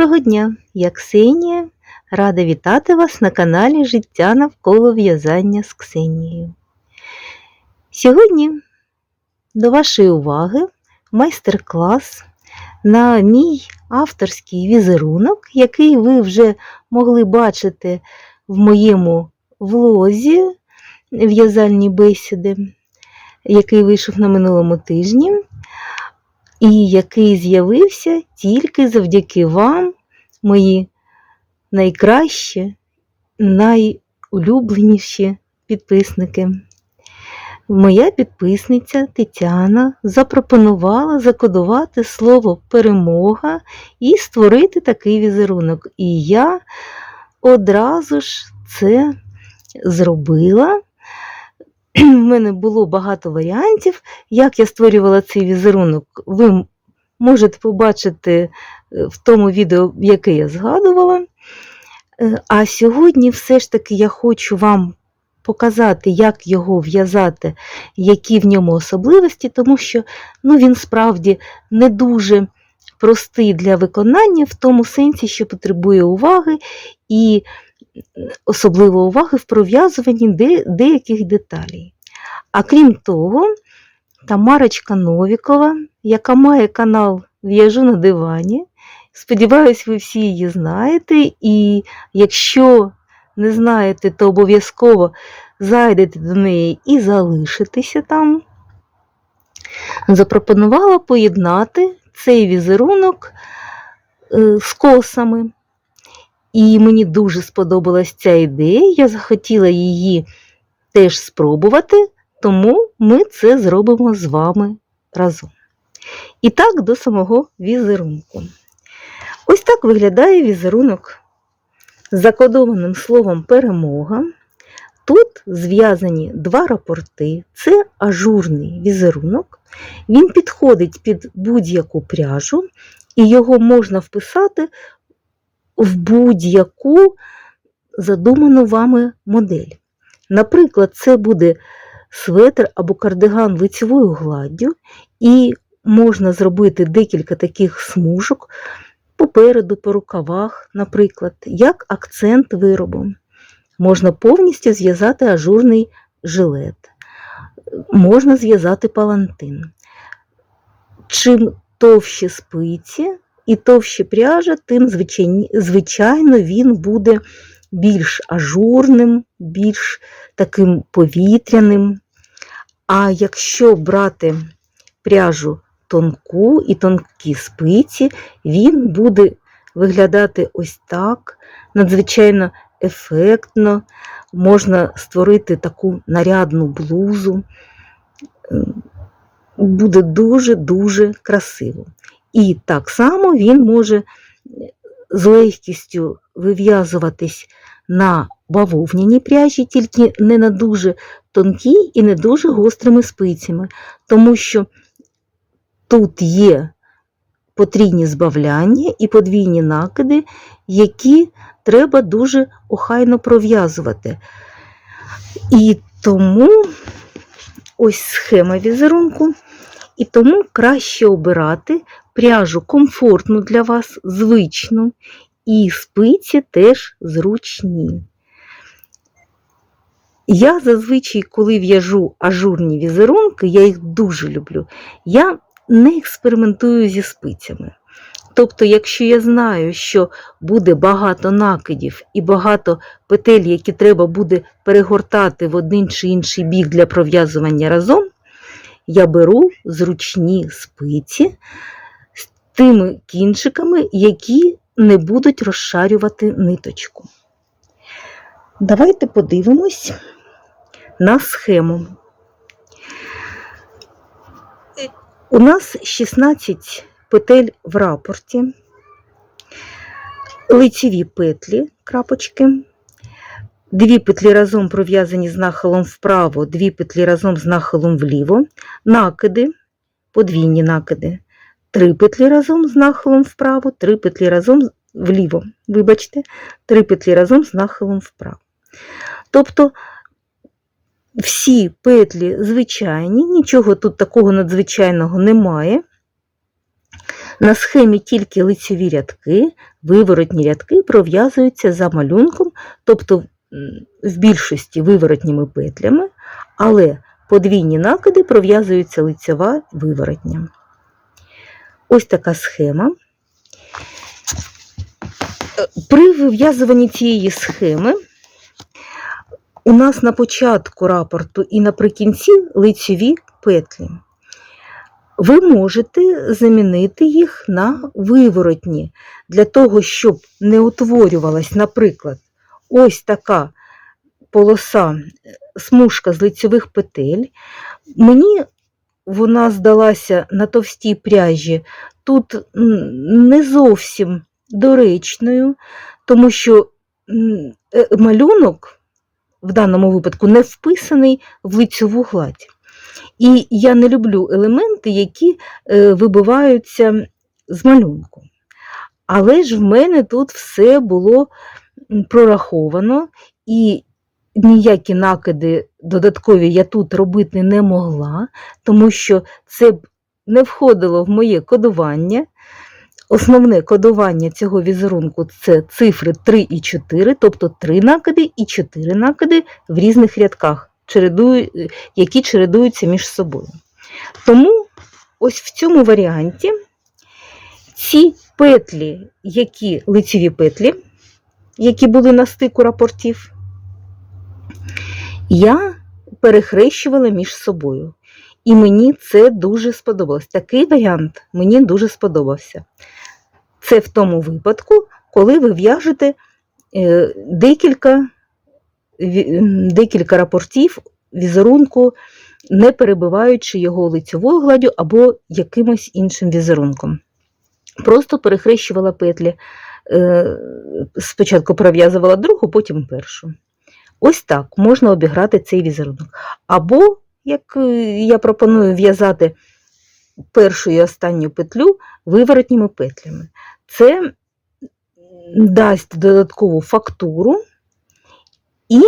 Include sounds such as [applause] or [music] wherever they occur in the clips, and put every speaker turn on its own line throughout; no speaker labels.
Доброго дня! Я Ксенія. Рада вітати вас на каналі Життя навколо в'язання з Ксенією. Сьогодні до вашої уваги майстер-клас на мій авторський візерунок, який ви вже могли бачити в моєму влозі в'язальні бесіди, який вийшов на минулому тижні і який з'явився тільки завдяки вам, мої найкращі, найулюбленіші підписники. Моя підписниця Тетяна запропонувала закодувати слово перемога і створити такий візерунок. І я одразу ж це зробила. [clears throat] У мене було багато варіантів, як я створювала цей візерунок. Ви можете побачити е, в тому відео, яке я згадувала. Е, А сьогодні все ж таки я хочу вам показати, як його в'язати, які в ньому особливості, тому що ну, він справді не дуже простий для виконання, в тому сенсі, що потребує уваги і особливо уваги в пров'язуванні де- деяких деталей. А крім того, Тамарочка Новікова, яка має канал В'яжу на дивані. Сподіваюсь, ви всі її знаєте, і якщо не знаєте, то обов'язково зайдете до неї і залишитеся там. Запропонувала поєднати цей візерунок е, з косами. І мені дуже сподобалась ця ідея, я захотіла її теж спробувати, тому ми це зробимо з вами разом. І так до самого візерунку. Ось так виглядає візерунок з закодованим словом перемога. Тут зв'язані два рапорти, це ажурний візерунок. Він підходить під будь-яку пряжу, і його можна вписати в будь-яку задуману вами модель. Наприклад, це буде светр або кардиган лицевою гладдю, і можна зробити декілька таких смужок попереду, по рукавах, наприклад, як акцент виробу. Можна повністю зв'язати ажурний жилет, можна зв'язати палантин. Чим товщі спиці і товще пряжа, тим звичайно він буде більш ажурним, більш таким повітряним. А якщо брати пряжу тонку і тонкі спиці, він буде виглядати ось так, надзвичайно ефектно. Можна створити таку нарядну блузу. Буде дуже-дуже красиво. І так само він може з легкістю вив'язуватись на бавовняній пряжі, тільки не на дуже тонкій і не дуже гострими спицями, тому що тут є потрійні збавляння і подвійні накиди, які треба дуже охайно пров'язувати. І тому ось схема візерунку. І тому краще обирати пряжу комфортну для вас, звичну, і спиці теж зручні. Я зазвичай, коли в'яжу ажурні візерунки, я їх дуже люблю, я не експериментую зі спицями. Тобто, якщо я знаю, що буде багато накидів і багато петель, які треба буде перегортати в один чи інший бік для пров'язування разом, я беру зручні спиці тими кінчиками, які не будуть розшарювати ниточку. Давайте подивимось на схему. У нас 16 петель в рапорті, лицеві петлі, крапочки, дві петлі разом пров'язані з нахилом вправо, дві петлі разом з нахилом вліво, накиди, подвійні накиди, три петлі разом з нахилом вправо, три петлі разом вліво. Вибачте, три петлі разом з нахилом вправо. Тобто всі петлі звичайні, нічого тут такого надзвичайного немає. На схемі тільки лицеві рядки, виворотні рядки пров'язуються за малюнком, тобто в більшості виворотніми петлями, але подвійні накиди пров'язуються лицева виворотня. Ось така схема. Е, При вив'язуванні цієї схеми у нас на початку рапорту і наприкінці лицеві петлі. Ви можете замінити їх на виворотні для того, щоб не утворювалась, наприклад, ось така полоса, е, смужка з лицевих петель. Мені вона здалася на товстій пряжі тут не зовсім доречною, тому що е, малюнок в даному випадку не вписаний в лицьову гладь. І я не люблю елементи, які е, вибиваються з малюнку. Але ж в мене тут все було прораховано, і ніякі накиди додаткові я тут робити не могла, тому що це б не входило в моє кодування. Основне кодування цього візерунку це цифри 3 і 4, тобто 3 накиди і 4 накиди в різних рядках, які чередуються між собою. Тому ось в цьому варіанті ці петлі, які лицеві петлі, які були на стику рапортів, я перехрещувала між собою. І мені це дуже сподобалось. Такий варіант мені дуже сподобався. Це в тому випадку, коли ви в'яжете е, декілька, декілька рапортів візерунку, не перебиваючи його лицьовою гладдю або якимось іншим візерунком. Просто перехрещувала петлі. Е, Спочатку пров'язувала другу, потім першу. Ось так можна обіграти цей візерунок. Або, як е, я пропоную в'язати першу і останню петлю виворотніми петлями. Це дасть додаткову фактуру і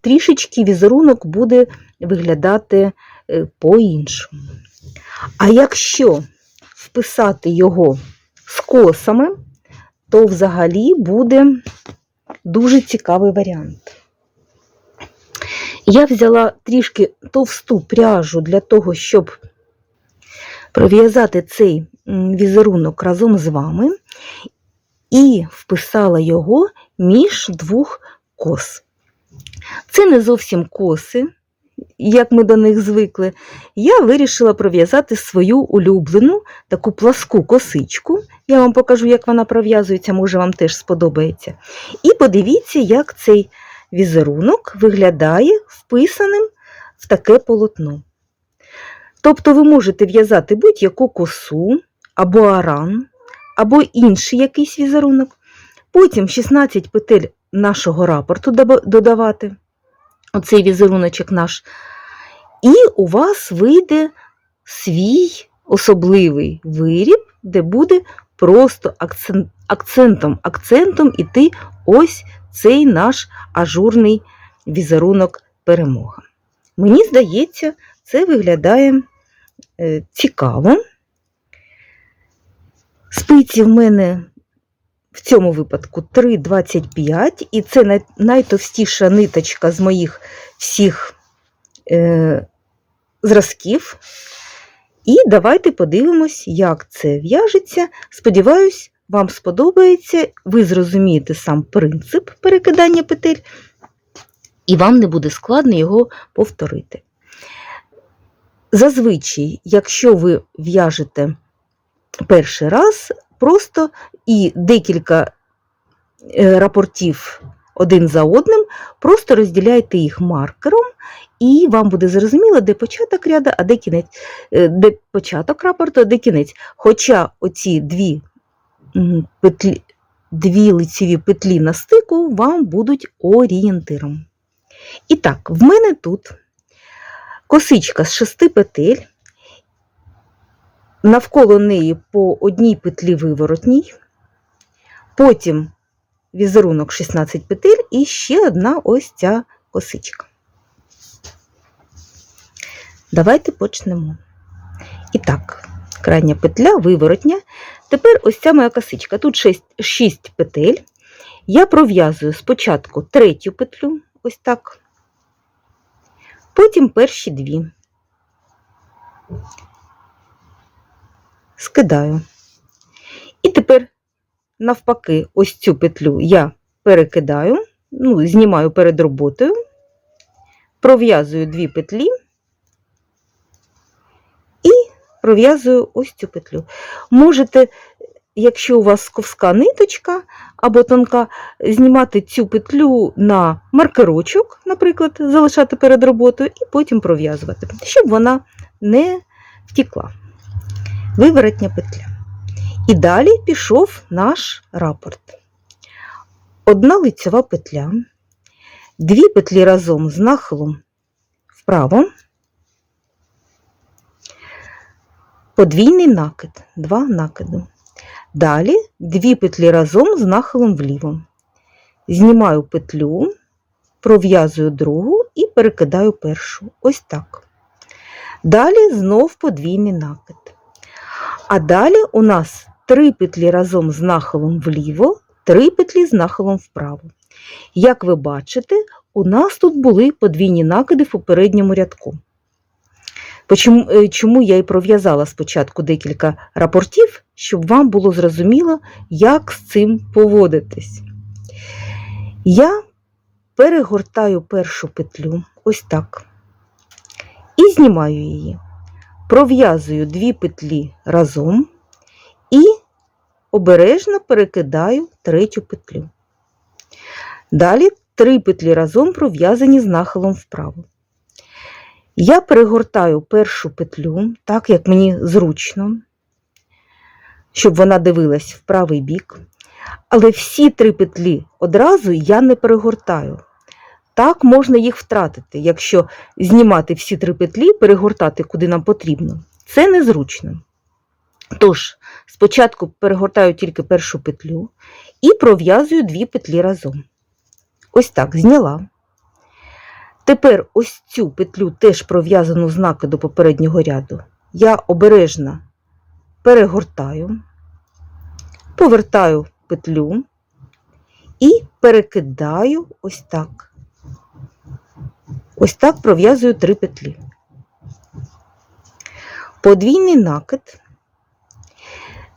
трішечки візерунок буде виглядати е, по-іншому. А якщо вписати його з косами, то взагалі буде дуже цікавий варіант. Я взяла трішки товсту пряжу для того, щоб пров'язати цей візерунок разом з вами і вписала його між двох кос. Це не зовсім коси, як ми до них звикли. Я вирішила пров'язати свою улюблену таку пласку косичку. Я вам покажу, як вона пров'язується, може вам теж сподобається. І подивіться, як цей візерунок виглядає вписаним в таке полотно. Тобто ви можете в'язати будь-яку косу, або аран, або інший якийсь візерунок. Потім 16 петель нашого рапорту додавати, оцей візеруночок наш. І у вас вийде свій особливий виріб, де буде просто акцент, акцентом, акцентом іти ось цей наш ажурний візерунок перемога. Мені здається, це виглядає е, цікаво. Спиці в мене в цьому випадку 3,25, і це найтовстіша ниточка з моїх всіх е, зразків. І давайте подивимось, як це в'яжеться. Сподіваюсь, вам сподобається, ви зрозумієте сам принцип перекидання петель, і вам не буде складно його повторити. Зазвичай, якщо ви в'яжете перший раз, просто і декілька е, рапортів один за одним, просто розділяйте їх маркером, і вам буде зрозуміло, де початок ряда, а де кінець, е, де початок рапорту, а де кінець. Хоча оці дві петлі, дві лицеві петлі на стику вам будуть орієнтиром. І так, в мене тут косичка з шести петель, навколо неї по одній петлі виворотній, потім візерунок 16 петель і ще одна ось ця косичка. Давайте почнемо. І так, крайня петля, виворотня. Тепер ось ця моя косичка. Тут 6, 6 петель. Я пров'язую спочатку третю петлю, ось так, потім перші дві. Скидаю. І тепер, навпаки, ось цю петлю я перекидаю, ну, знімаю перед роботою, пров'язую дві петлі і пров'язую ось цю петлю. Можете, якщо у вас ковська ниточка або тонка, знімати цю петлю на маркерочок, наприклад, залишати перед роботою, і потім пров'язувати, щоб вона не втікла. Виворотня петля. І далі пішов наш рапорт. Одна лицьова петля, дві петлі разом з нахилом вправо, подвійний накид, два накиди. Далі дві петлі разом з нахилом вліво. Знімаю петлю, пров'язую другу і перекидаю першу. Ось так. Далі знов подвійний накид. А далі у нас три петлі разом з нахилом вліво, три петлі з нахилом вправо. Як ви бачите, у нас тут були подвійні накиди в попередньому рядку. Е, Чому я і пров'язала спочатку декілька рапортів, щоб вам було зрозуміло, як з цим поводитись. Я перегортаю першу петлю ось так і знімаю її пров'язую дві петлі разом і обережно перекидаю третю петлю. Далі три петлі разом пров'язані з нахилом вправо. Я перегортаю першу петлю, так як мені зручно, щоб вона дивилась в правий бік. Але всі три петлі одразу я не перегортаю. Так можна їх втратити, якщо знімати всі три петлі, перегортати куди нам потрібно. Це незручно. Тож, спочатку перегортаю тільки першу петлю і пров'язую дві петлі разом. Ось так, зняла. Тепер ось цю петлю, теж пров'язану з накиду попереднього ряду, я обережно перегортаю, повертаю петлю і перекидаю ось так. Ось так пров'язую три петлі. Подвійний накид,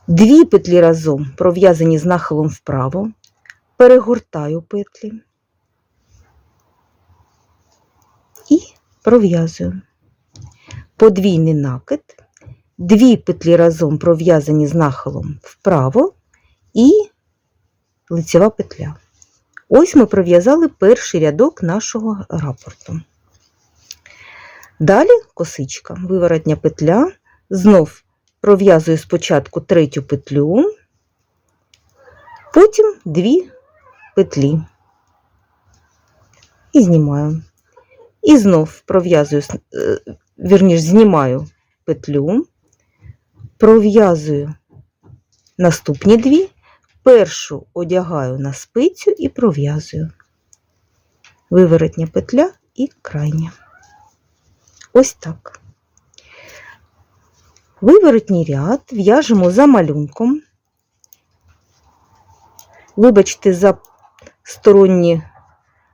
дві петлі разом пров'язані з нахилом вправо, перегортаю петлі і пров'язую. Подвійний накид, дві петлі разом пров'язані з нахилом вправо і лицева петля. Ось ми пров'язали перший рядок нашого рапорту. Далі косичка, виворотня петля, знов пров'язую спочатку третю петлю, потім дві петлі і знімаю. І знов пров'язую, е, вірніш, знімаю петлю, пров'язую наступні дві першу одягаю на спицю і пров'язую. Виворотня петля і крайня. Ось так. Виворотній ряд в'яжемо за малюнком. Вибачте, за сторонні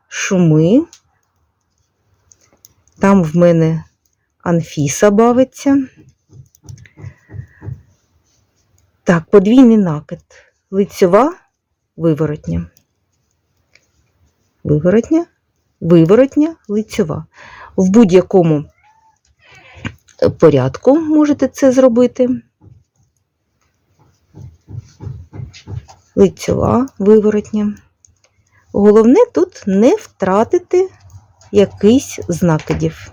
шуми. Там в мене Анфіса бавиться. Так, подвійний накид лицьова, виворотня. Виворотня, виворотня, лицьова. В будь-якому порядку можете це зробити. Лицьова, виворотня. Головне тут не втратити якийсь з накидів.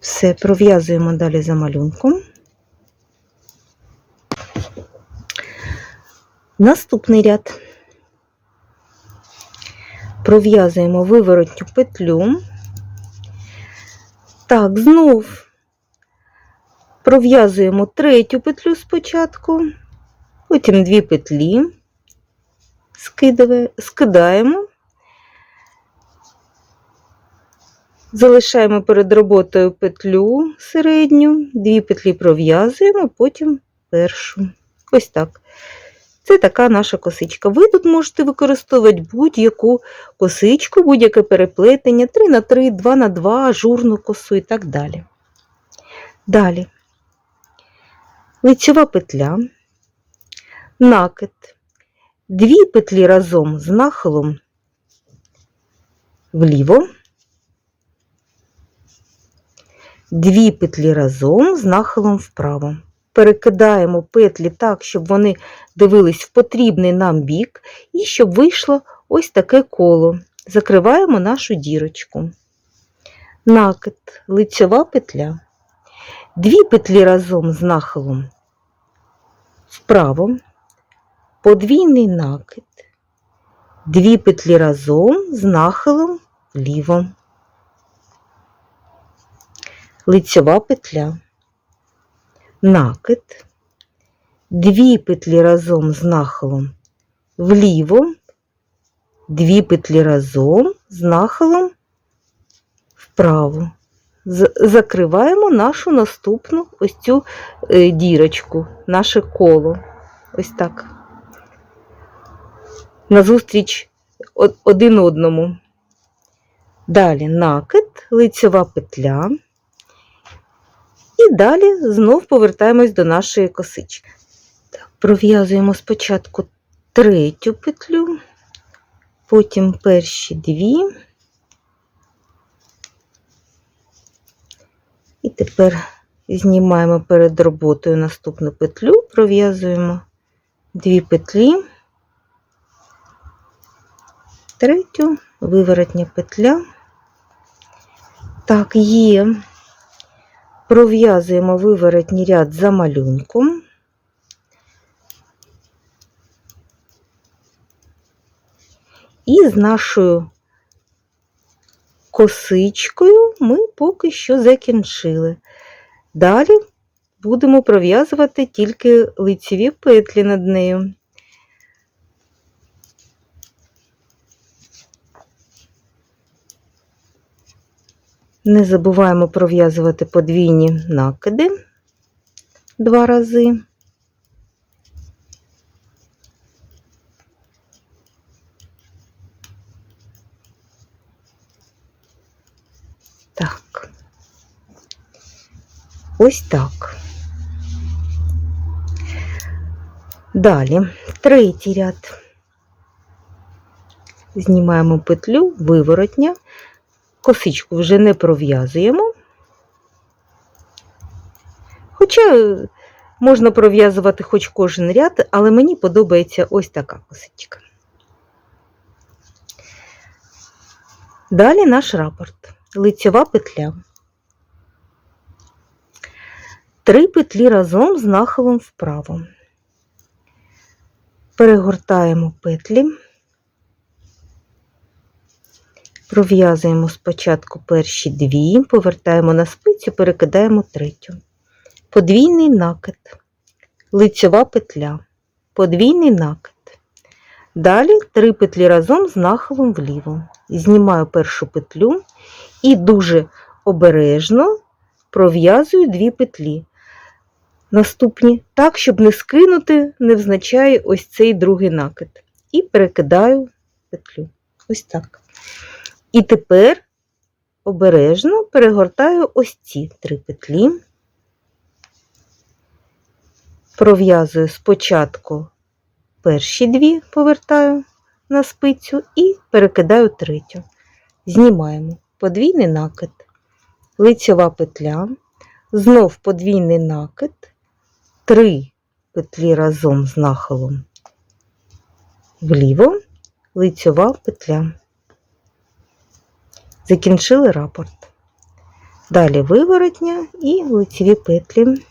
Все, пров'язуємо далі за малюнком. Наступний ряд. Пров'язуємо виворотню петлю. Так, знов пров'язуємо третю петлю спочатку, потім дві петлі, скидаємо, Залишаємо перед роботою петлю середню, дві петлі пров'язуємо, потім першу. Ось так. Це така наша косичка. Ви тут можете використовувати будь-яку косичку, будь-яке переплетення 3 на 3, 2 на 2, ажурну косу і так далі. Далі. Лицьова петля, накид, дві петлі разом з нахилом вліво, дві петлі разом з нахилом вправо. Перекидаємо петлі так, щоб вони дивились в потрібний нам бік, і щоб вийшло ось таке коло. Закриваємо нашу дірочку. Накид, лицьова петля. Дві петлі разом з нахилом вправо, подвійний накид, дві петлі разом з нахилом вліво, лицьова петля, накид, дві петлі разом з нахилом вліво, дві петлі разом з нахилом вправо. Закриваємо нашу наступну ось цю е, дірочку, наше коло. Ось так. Назустріч один одному. Далі накид, лицьова петля. І далі знов повертаємось до нашої косички. Пров'язуємо спочатку третю петлю, потім перші дві. І тепер знімаємо перед роботою наступну петлю, пров'язуємо дві петлі, третю, виворотня петля. Так, є. Пров'язуємо виворотній ряд за малюнком. І з нашою косичкою ми поки що закінчили. Далі будемо пров'язувати тільки лицеві петлі над нею. Не забуваємо пров'язувати подвійні накиди два рази. Так. Ось так. Далі третій ряд. Знімаємо петлю виворотня, косичку вже не пров'язуємо. Хоча можна пров'язувати хоч кожен ряд, але мені подобається ось така косичка. Далі наш рапорт. Лицьова петля. Три петлі разом з нахилом вправо. Перегортаємо петлі, пров'язуємо спочатку перші дві, повертаємо на спицю, перекидаємо третю. Подвійний накид, лицьова петля, подвійний накид. Далі три петлі разом з нахилом вліво. Знімаю першу петлю і дуже обережно пров'язую дві петлі. Наступні, так, щоб не скинути, невзначай ось цей другий накид. І перекидаю петлю. Ось так. І тепер обережно перегортаю ось ці три петлі. Пров'язую спочатку перші дві, повертаю на спицю і перекидаю третю. Знімаємо подвійний накид, лицьова петля, знов подвійний накид, три петлі разом з нахилом вліво, лицьова петля. Закінчили рапорт. Далі виворотня і лицеві петлі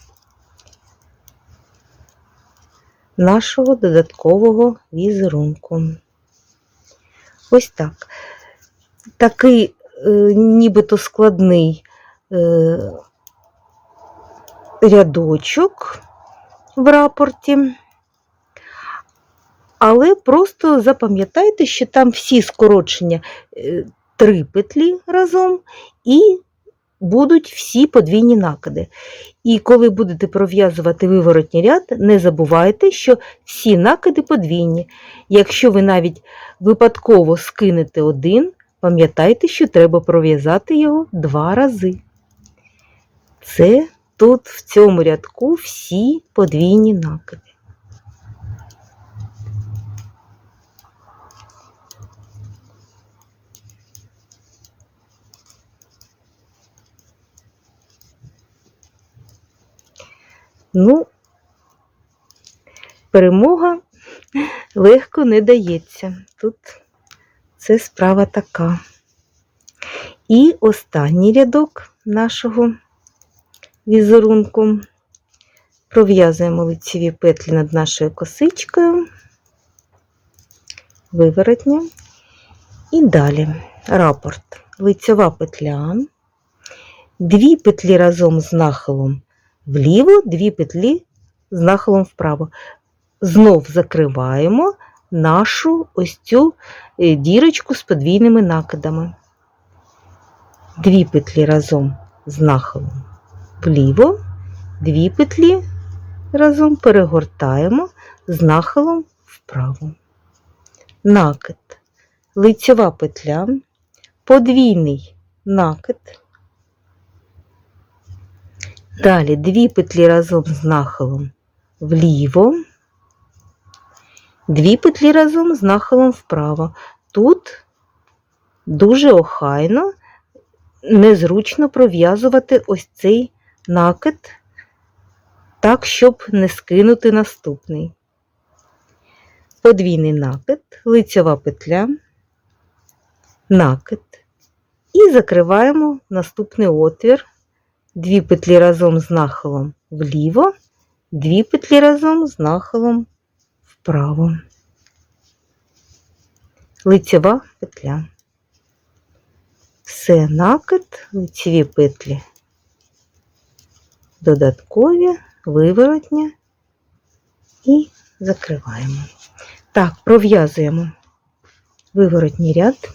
нашого додаткового візерунку. Ось так. Такий е, нібито складний е, рядочок в рапорті. Але просто запам'ятайте, що там всі скорочення, е, три петлі разом і будуть всі подвійні накиди. І коли будете пров'язувати виворотній ряд, не забувайте, що всі накиди подвійні. Якщо ви навіть випадково скинете один, пам'ятайте, що треба пров'язати його два рази. Це тут в цьому рядку всі подвійні накиди. Ну, перемога легко не дається. Тут це справа така. І останній рядок нашого візерунку. Пров'язуємо лицеві петлі над нашою косичкою, виворотня. І далі рапорт. Лицьова петля, дві петлі разом з нахилом вліво, дві петлі з нахилом вправо. Знов закриваємо нашу ось цю е, дірочку з подвійними накидами. Дві петлі разом з нахилом вліво, дві петлі разом перегортаємо з нахилом вправо. Накид, лицьова петля, подвійний накид. Далі дві петлі разом з нахилом вліво, дві петлі разом з нахилом вправо. Тут дуже охайно, незручно пров'язувати ось цей накид, так, щоб не скинути наступний. Подвійний накид, лицьова петля, накид. І закриваємо наступний отвір дві петлі разом з нахилом вліво, дві петлі разом з нахилом вправо. Лицева петля. Все накид, лицеві петлі, додаткові, виворотня і закриваємо. Так, пров'язуємо виворотній ряд.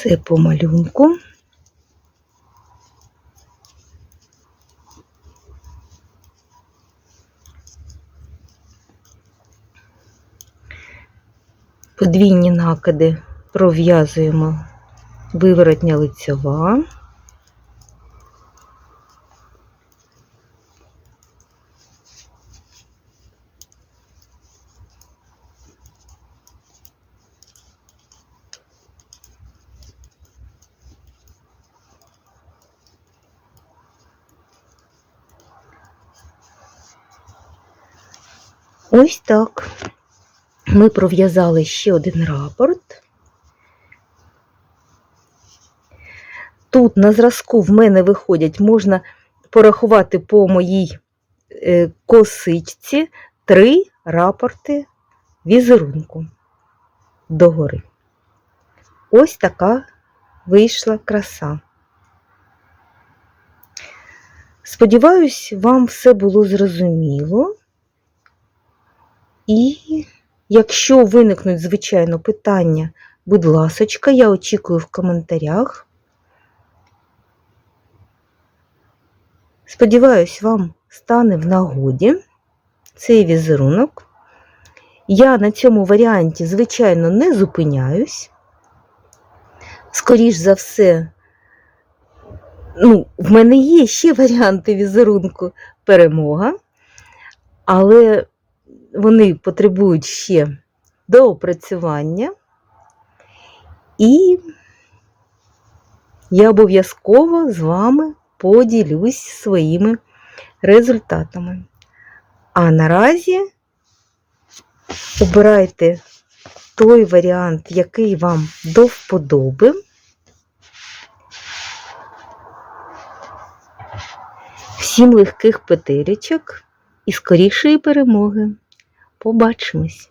Все по малюнку. Подвійні накиди пров'язуємо виворотня лицьова. Ось так. Ми пров'язали ще один рапорт. Тут на зразку в мене виходять, можна порахувати по моїй е, косичці три рапорти візерунку догори. Ось така вийшла краса. Сподіваюсь, вам все було зрозуміло. І якщо виникнуть, звичайно, питання, будь ласочка, я очікую в коментарях. Сподіваюсь, вам стане в нагоді цей візерунок. Я на цьому варіанті, звичайно, не зупиняюсь. Скоріш за все, ну, в мене є ще варіанти візерунку перемога, але вони потребують ще доопрацювання, і я обов'язково з вами поділюсь своїми результатами. А наразі обирайте той варіант, який вам до вподоби. Всім легких петелечок і скорішої перемоги. Побачимось!